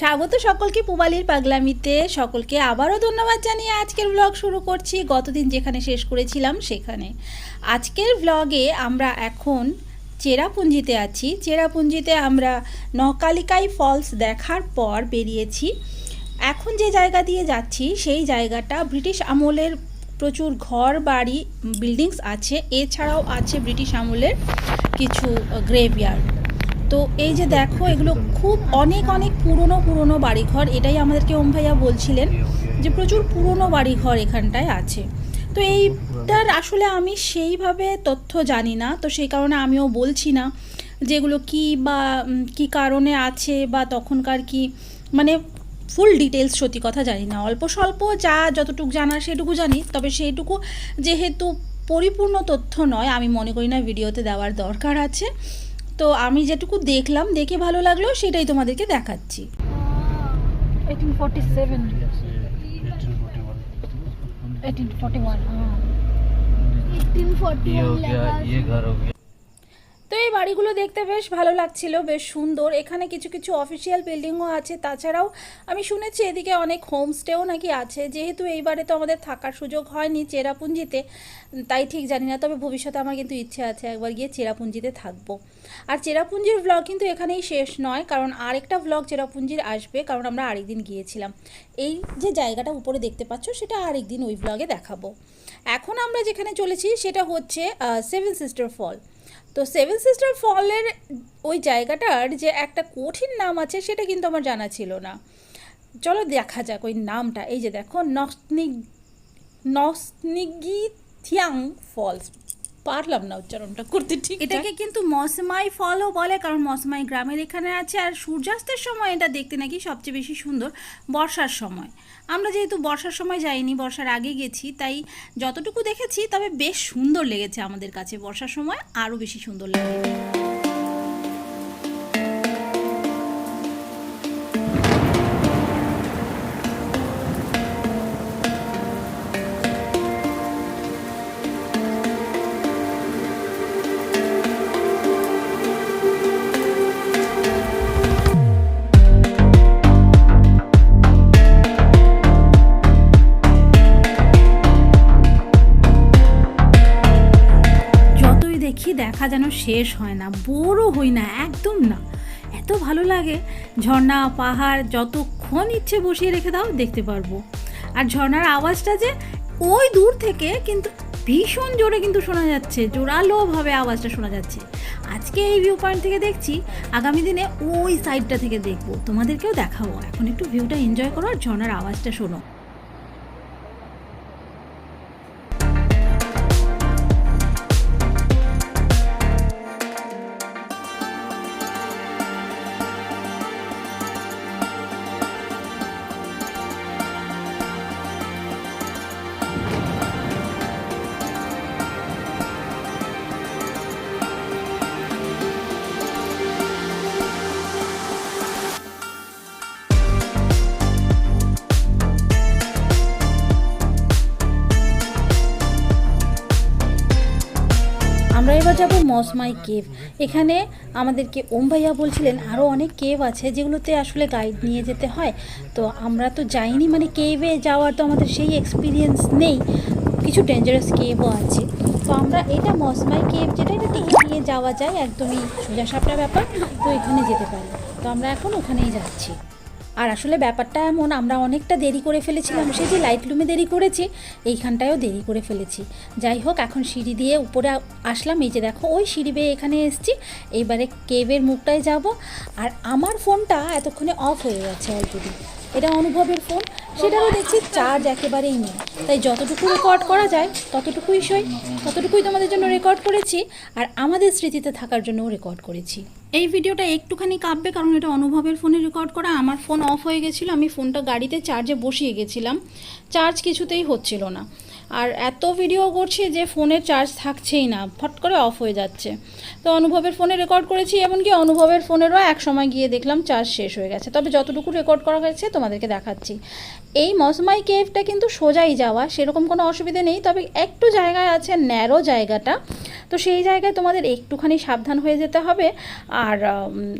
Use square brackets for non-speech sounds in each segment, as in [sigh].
স্বাগত সকলকে পুবালির পাগলামিতে। সকলকে আবারও ধন্যবাদ জানিয়ে আজকের ব্লগ শুরু করছি। গতদিন যেখানে শেষ করেছিলাম সেখানে। আজকের ব্লগে আমরা এখন চেরাপুঞ্জিতে আছি। চেরাপুঞ্জিতে আমরা নকালিকাই ফলস দেখার পর বেরিয়েছি। এখন যে জায়গা দিয়ে যাচ্ছি সেই জায়গাটা ব্রিটিশ আমলের প্রচুর ঘর বাড়ি বিল্ডিংস আছে। এছাড়াও আছে ব্রিটিশ আমলের কিছু গ্রেভইয়ার্ড তো এই যে দেখো, এগুলো খুব অনেক অনেক পুরনো পুরনো বাড়িঘর, এটাই আমাদেরকে ওম ভাইয়া বলছিলেন যে প্রচুর পুরনো বাড়িঘর এখানটায় আছে। তো এইটার আসলে আমি সেইভাবে তথ্য জানি না, তো সেই কারণে আমিও বলছি না যেগুলো কি বা কি কারণে আছে বা তখনকার কি মানে ফুল ডিটেলস সত্যি কথা জানি না। অল্প স্বল্প যা যতটুকু জানার সেটুকু জানি, তবে সেইটুকু যেহেতু পরিপূর্ণ তথ্য নয়, আমি মনে করি না ভিডিওতে দেওয়ার দরকার আছে। তো আমি যেটুকু দেখলাম দেখে ভালো লাগলো সেটাই তোমাদেরকে দেখাচ্ছি 1847 1841 हाँ ये हो गया ये घर हो गया তো এই বাড়িগুলো দেখতে বেশ ভালো লাগছিল, বেশ সুন্দর। এখানে কিছু কিছু অফিসিয়াল বিল্ডিংও আছে। তাছাড়াও আমি শুনেছি এদিকে অনেক হোমস্টেও নাকি আছে। যেহেতু এইবারে তো আমাদের থাকার সুযোগ হয়নি চেরাপুঞ্জিতে, তাই ঠিক জানি না। তবে ভবিষ্যতে আমার কিন্তু ইচ্ছে আছে একবার গিয়ে চেরাপুঞ্জিতে থাকব। আর চেরাপুঞ্জির ব্লগ কিন্তু এখানেই শেষ নয়, কারণ আরেকটা ব্লগ চেরাপুঞ্জির আসবে, কারণ আমরা আরেকদিন গিয়েছিলাম। এই যে জায়গাটা উপরে দেখতে পাচ্ছ, সেটা আরেকদিন ওই ব্লগে দেখাবো। এখন আমরা যেখানে চলেছি, সেটা হচ্ছে সেভেন সিস্টার ফল তো সেভেন সিস্টার ফলের ওই জায়গাটার যে একটা কঠিন নাম আছে সেটা কিন্তু আমার জানা ছিল না। চলো দেখা যাক ওই নামটা। এই যে দেখো নসনিক থিয়াং ফলস। পারলাম না উচ্চারণটা করতে ঠিক এটাকে কিন্তু মসমাই ফলও বলে, কারণ মসমাই গ্রামের এখানে আছে, আর সূর্যাস্তের সময় এটা দেখতে নাকি সবচেয়ে বেশি সুন্দর বর্ষার সময়। আমরা যেহেতু বর্ষার সময় যাইনি, বর্ষার আগে গেছি, তাই যতটুকু দেখেছি, তবে বেশ সুন্দর লেগেছে আমাদের কাছে বর্ষার সময়, আরও বেশি সুন্দর লাগে শেষ হয় না, বোরও হই না, একদম না। এত ভালো লাগে, ঝর্ণা, পাহাড়, যতক্ষণ ইচ্ছে বসিয়ে রেখে দাও, দেখতে পারব। আর ঝর্ণার আওয়াজটা যে ওই দূর থেকে কিন্তু ভীষণ জোরে কিন্তু শোনা যাচ্ছে, জোরালোভাবে আওয়াজটা শোনা যাচ্ছে। আজকে এই ভিউ পয়েন্ট থেকে দেখছি, আগামী দিনে ওই সাইডটা থেকে দেখব। তোমাদেরকেও দেখাবো। এখন একটু ভিউটা এনজয় করো আর ঝর্ণার আওয়াজটা শোনো। এবার যাব মসমাই কেভ। এখানে আমাদেরকে ওম ভাইয়া বলছিলেন আরও অনেক কেভ আছে যেগুলোতে আসলে গাইড নিয়ে যেতে হয়। তো আমরা তো যাইনি মানে কেভে যাওয়ার তো আমাদের সেই এক্সপিরিয়েন্স নেই। কিছু ডেঞ্জারাস কেভও আছে। তো আমরা এটা মসমাই কেভ যেটা, এটা টিকিট নিয়ে যাওয়া যায়, একদমই সোজা সাপটা ব্যাপার। তো এখানে যেতে পারি। তো আমরা এখন ওখানেই যাচ্ছি। আর আসলে ব্যাপারটা এমন, আমরা অনেকটা দেরি করে ফেলেছিলাম, সে যে লাইট লুমে দেরি করেছি, এইখানটায়ও দেরি করে ফেলেছি। যাই হোক, এখন সিঁড়ি দিয়ে উপরে আসলাম, এই যে দেখো, ওই সিঁড়ি বেয়ে এখানে এসেছি। এইবারে কেবের মুখটায় যাব। আর আমার ফোনটা এতক্ষণে অফ হয়ে গেছে অলরেডি এটা অনুভবের ফোন সেটারও দেখছি চার্জ একেবারেই নেই। তাই যতটুকু রেকর্ড করা যায়, ততটুকুই সই, ততটুকুই তোমাদের জন্য রেকর্ড করেছি, আর আমাদের স্মৃতিতে থাকার জন্যও রেকর্ড করেছি। এই ভিডিওটা একটুখানি কাঁপবে কারণ এটা অনুভবের ফোনে রেকর্ড করা। আমার ফোন অফ হয়ে গেছিল, আমি ফোনটা গাড়িতে চার্জে বসিয়ে গেছিলাম। চার্জ কিছুতেই হচ্ছিল না। আর এত ভিডিও করছি যে ফোনের চার্জ থাকছেই না, ফট করে অফ হয়ে যাচ্ছে। তো অনুভবের ফোনে রেকর্ড করেছি, এমনকি অনুভবের ফোনেরও এক সময় গিয়ে দেখলাম চার্জ শেষ হয়ে গেছে। তবে যতটুকু রেকর্ড করা হয়েছে তোমাদেরকে দেখাচ্ছি। এই মসমাই কেভটা কিন্তু সোজাই যাওয়া, সেরকম কোনো অসুবিধে নেই। তবে একটু জায়গায় আছে, ন্যারো জায়গাটা। তো সেই জায়গায় তোমাদের একটুখানি সাবধান হয়ে যেতে হবে আর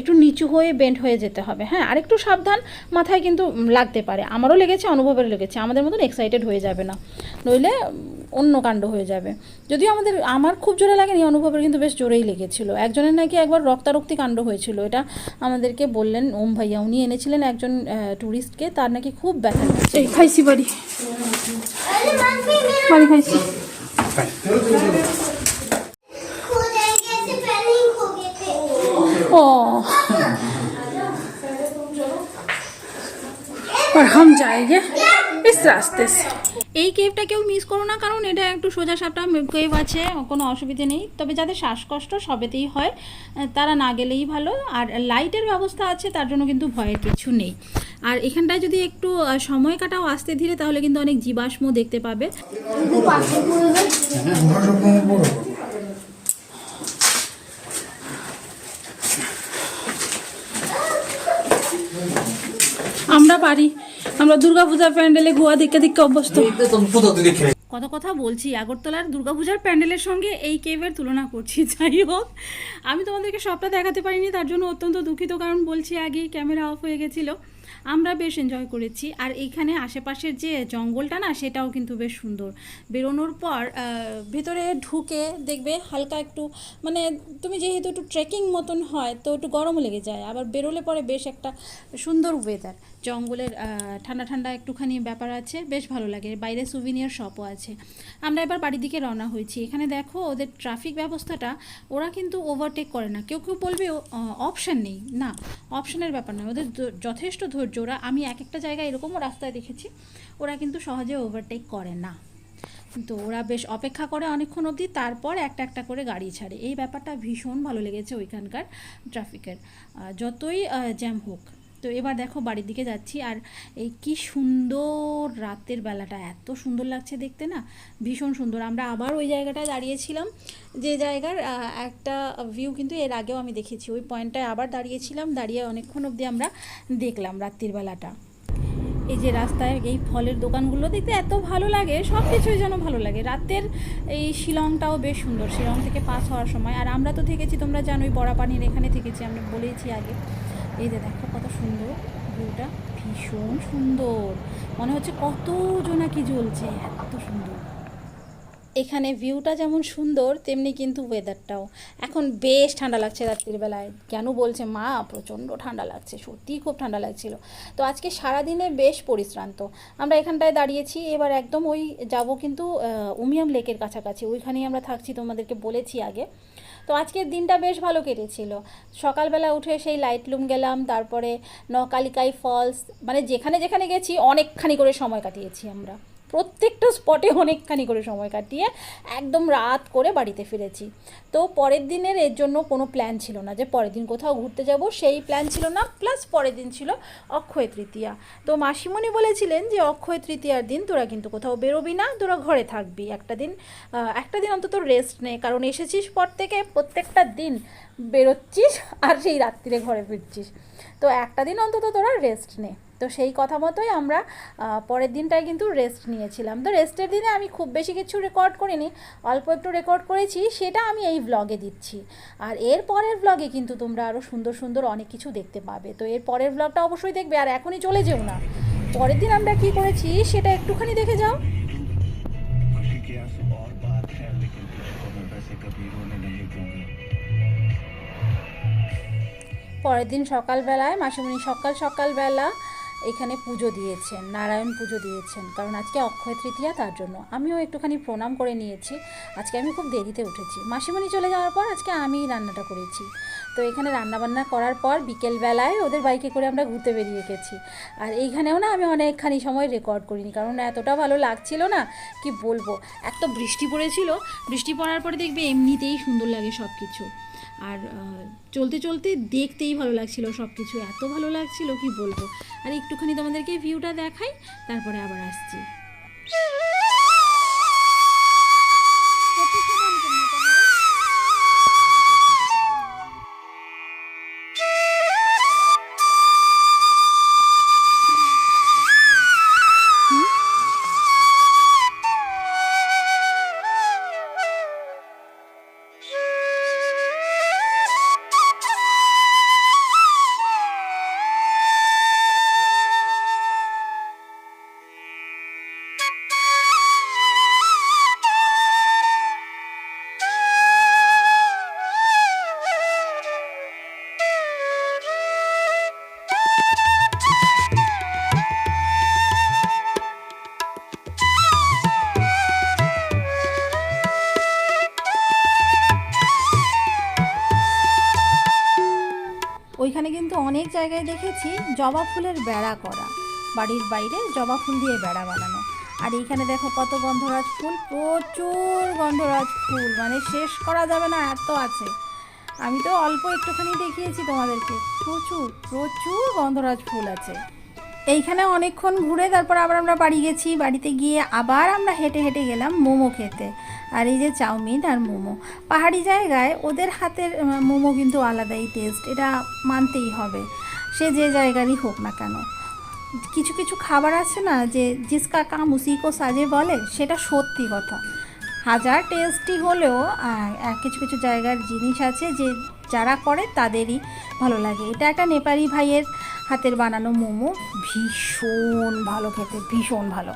একটু নিচু হয়ে বেন্ড হয়ে যেতে হবে। হ্যাঁ আর একটু সাবধান মাথায় কিন্তু লাগতে পারে। আমারও লেগেছে অনুভবের লেগেছে। আমাদের মতন এক্সাইটেড হয়ে যাবে না। নইলে অন্য কাণ্ড হয়ে যাবে। যদিও আমাদের, আমার খুব জোরে লাগেনি, অনুভবের কিন্তু বেশ জোরেই লেগেছিল। একজনের নাকি একবার রক্তারক্তি কাণ্ড হয়েছিল। এটা আমাদেরকে বললেন, ওম ভাইয়া। উনি এনেছিলেন একজন ট্যুরিস্টকে তার নাকি খুব ব্যথা। এই খাইছি বাড়ি বাড়ি খাইছি खो जाएंगे ऐसे पहले ही खो गए थे ओ और हम जाएंगे इस रास्ते से এই কেভটা কেউ মিস করো না কারণ এটা একটু সোজা সাপটা কেভ আছে কোনো অসুবিধে নেই তবে যাদের শ্বাসকষ্ট সবেতেই হয় আহ, তারা না গেলেই ভালো আর লাইটের ব্যবস্থা আছে তার জন্য কিন্তু ভয়ের কিছু নেই আর এখানটায় যদি একটু সময় কাটাও আসতে ধীরে, তাহলে কিন্তু অনেক জীবাশ্ম দেখতে পাবে। আমরা পারি। আমরা দুর্গাপূজার প্যান্ডেলে গোয়া দেখতে দেখতে অভ্যস্ত। কত কথা বলছি, আগরতলার দুর্গাপূজার প্যান্ডেলের সঙ্গে এই কেভের তুলনা করছি, [laughs] যাই হোক। আমি তোমাদেরকে সবটা দেখাতে পারিনি, তার জন্য অত্যন্ত দুঃখিত, কারণ বলছি আগেই ক্যামেরা অফ হয়ে গেছিল। আমরা বেশ এনজয় করেছি, আর এইখানে আশেপাশের যে জঙ্গলটা না, সেটাও কিন্তু বেশ সুন্দর। বেরোনোর পর ভেতরে ঢুকে দেখবে হালকা একটু মানে তুমি যেহেতু একটু ট্রেকিং মতন হয়, তো একটু গরম লেগে যায়, আবার বেরোলে পরে বেশ একটা সুন্দর ওয়েদার জঙ্গলের ঠান্ডা ঠান্ডা একটুখানি ব্যাপার আছে, বেশ ভালো লাগে। বাইরে সুভিনিয়ার শপও আছে। আমরা এবার বাড়ির দিকে রওনা হয়েছি। এখানে দেখো, ওদের ট্রাফিক ব্যবস্থাটা, ওরা কিন্তু ওভারটেক করে না। কেউ কেউ বলবে অপশান নেই। না অপশানের ব্যাপার নয়। ওদের যথেষ্ট ধৈর্য। ওরা, আমি এক একটা জায়গায় এরকমও রাস্তায় দেখেছি, ওরা কিন্তু সহজে ওভারটেক করে না। তো ওরা বেশ অপেক্ষা করে অনেকক্ষণ অবধি, তারপর একটা একটা করে গাড়ি ছাড়ে। এই ব্যাপারটা ভীষণ ভালো লেগেছে ওইখানকার ট্রাফিকের যতই জ্যাম হোক। তো এবার দেখো বাড়ির দিকে যাচ্ছি আর এই কি সুন্দর রাতের বেলাটা, এত সুন্দর লাগছে দেখতে না, ভীষণ সুন্দর। আমরা আবার ওই জায়গাটায় দাঁড়িয়েছিলাম, যে জায়গার একটা ভিউ কিন্তু এর আগেও আমি দেখেছি। ওই পয়েন্টটায় আবার দাঁড়িয়েছিলাম, দাঁড়িয়ে অনেকক্ষণ অবধি আমরা দেখলাম রাত্রির বেলাটা। এই যে রাস্তায় এই ফলের দোকানগুলো দেখতে এত ভালো লাগে, সব কিছুই যেন ভালো লাগে। রাতের এই শিলংটাও বেশ সুন্দর, শিলং থেকে পাস হওয়ার সময়। আর আমরা তো থেকেছি, তোমরা জানোই, বড়াপানির এখানে থেকেছি, আমরা বলেইছি আগে। এই যে দেখো কত সুন্দর, ভিউটা ভীষণ সুন্দর। মনে হচ্ছে কত জোনাকি জ্বলছে, এত সুন্দর। এখানে ভিউটা যেমন সুন্দর, তেমনি কিন্তু ওয়েদারটাও এখন বেশ ঠান্ডা লাগছে রাত্রির বেলায় কেন বলছে মা? প্রচণ্ড ঠান্ডা লাগছে, সত্যিই খুব ঠান্ডা লাগছিল। তো আজকে সারাদিনে বেশ পরিশ্রান্ত। আমরা এখানটায় দাঁড়িয়েছি, এবার একদম ওই যাব কিন্তু উমিয়াম লেকের কাছাকাছি। ওইখানেই আমরা থাকছি, তোমাদেরকে বলেছি আগে। তো আজকের দিনটা বেশ ভালো কেটেছিল। সকালবেলা উঠে সেই লাইটলুম গেলাম, তারপরে নকালিকাই ফলস মানে যেখানে যেখানে গেছি, অনেকখানি করে সময় কাটিয়েছি আমরা। প্রত্যেকটা স্পটে অনেকখানি করে সময় কাটিয়ে একদম রাত করে বাড়িতে ফিরেছি। তো পরের দিনের এর জন্য কোনো প্ল্যান ছিল না যে পরের দিন কোথাও ঘুরতে যাব, সেই প্ল্যান ছিল না প্লাস পরের দিন ছিল অক্ষয় তৃতীয়া। তো মাসিমণি বলেছিলেন যে অক্ষয় তৃতীয়ার দিন তোরা কিন্তু কোথাও বেরোবি না, তোরা ঘরে থাকবি। একটা দিন একটা দিন অন্তত রেস্ট নে, কারণ এসেছিস পর থেকে প্রত্যেকটা দিন বেরোচ্ছিস আর সেই রাত্রিরে ঘরে ফিরছিস। তো একটা দিন অন্তত তোরা রেস্ট নে। তো সেই কথা মতোই আমরা পরের দিনটায় কিন্তু রেস্ট নিয়েছিলাম। তো রেস্টের দিনে আমি খুব বেশি কিছু রেকর্ড করিনি, অল্প একটু রেকর্ড করেছি, সেটা আমি এই ব্লগে দিচ্ছি। আর এর পরের ব্লগে কিন্তু তোমরা আরও সুন্দর সুন্দর অনেক কিছু দেখতে পাবে। তো এর পরের ব্লগটা অবশ্যই দেখবে, আর এখনই চলে যেও না। পরের দিন আমরা কি করেছি, সেটা একটুখানি দেখে যাও। পরের দিন সকালবেলায়, মাসিমণি সকাল সকালবেলা এখানে পুজো দিয়েছেন, নারায়ণ পুজো দিয়েছেন। কারণ আজকে অক্ষয় তৃতীয়া, তার জন্য আমিও একটুখানি প্রণাম করে নিয়েছি। আজকে আমি খুব দেরিতে উঠেছি। মাসিমণি চলে যাওয়ার পর আজকে আমিই রান্নাটা করেছি। তো এখানে রান্নাবান্না করার পর বিকেলবেলায় ওদের বাইকে করে আমরা ঘুরতে বেরিয়ে গেছি। আর এইখানেও না আমি অনেকখানি সময় রেকর্ড করিনি। কারণ এতটা ভালো লাগছিল না, কি বলব? এক তো বৃষ্টি পড়েছিল। বৃষ্টি পড়ার পরে দেখবে এমনিতেই সুন্দর লাগে সব কিছু আর চলতে চলতে দেখতেই ভালো লাগছিল সব কিছু এত ভালো লাগছিল, কি বলব? আর একটুখানি তোমাদেরকে ভিউটা দেখাই, তারপরে আবার আসছি। অনেক জায়গায় দেখেছি জবা ফুলের বেড়া করা। বাড়ির বাইরে জবা ফুল দিয়ে বেড়া বানানো। আর এইখানে দেখো কত গন্ধরাজ ফুল, প্রচুর গন্ধরাজ ফুল। মানে শেষ করা যাবে না, এত আছে। আমি তো অল্প একটুখানি দেখিয়েছি তোমাদেরকে। প্রচুর প্রচুর গন্ধরাজ ফুল আছে। এইখানে অনেকক্ষণ ঘুরে তারপর আবার আমরা বাড়ি গেছি। বাড়িতে গিয়ে আবার আমরা হেঁটে হেঁটে গেলাম মোমো খেতে। আর এই যে চাউমিন আর মোমো। পাহাড়ি জায়গায় ওদের হাতের মোমো কিন্তু আলাদাই টেস্ট এটা মানতেই হবে। সে যে জায়গারই হোক না কেন। কিছু কিছু খাবার আছে না যে জিসকা কাম উসিকো সাজে বলে, সেটা সত্যি কথা। হাজার টেস্টি হলেও কিছু কিছু জায়গার জিনিস আছে যে যারা করে তাদেরই ভালো লাগে। এটা একটা নেপালি ভাইয়ের হাতের বানানো মোমো ভীষণ ভালো খেতে ভীষণ ভালো।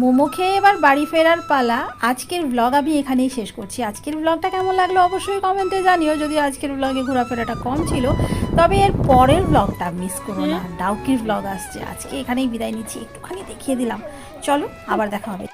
মোমো খেয়ে এবার বাড়ি ফেরার পালা। আজকের ব্লগ আমি এখানেই শেষ করছি। আজকের ব্লগটা কেমন লাগল অবশ্যই কমেন্টে জানিও। যদি আজকের ব্লগে ঘোরাফেরাটা কম ছিল তবে এর পরের ব্লগটা মিস করো না। ডাউকির ব্লগ আসছে। আজকে এখানেই বিদায় নিচ্ছি। একটুখানি দেখিয়ে দিলাম। চলো আবার দেখা হবে।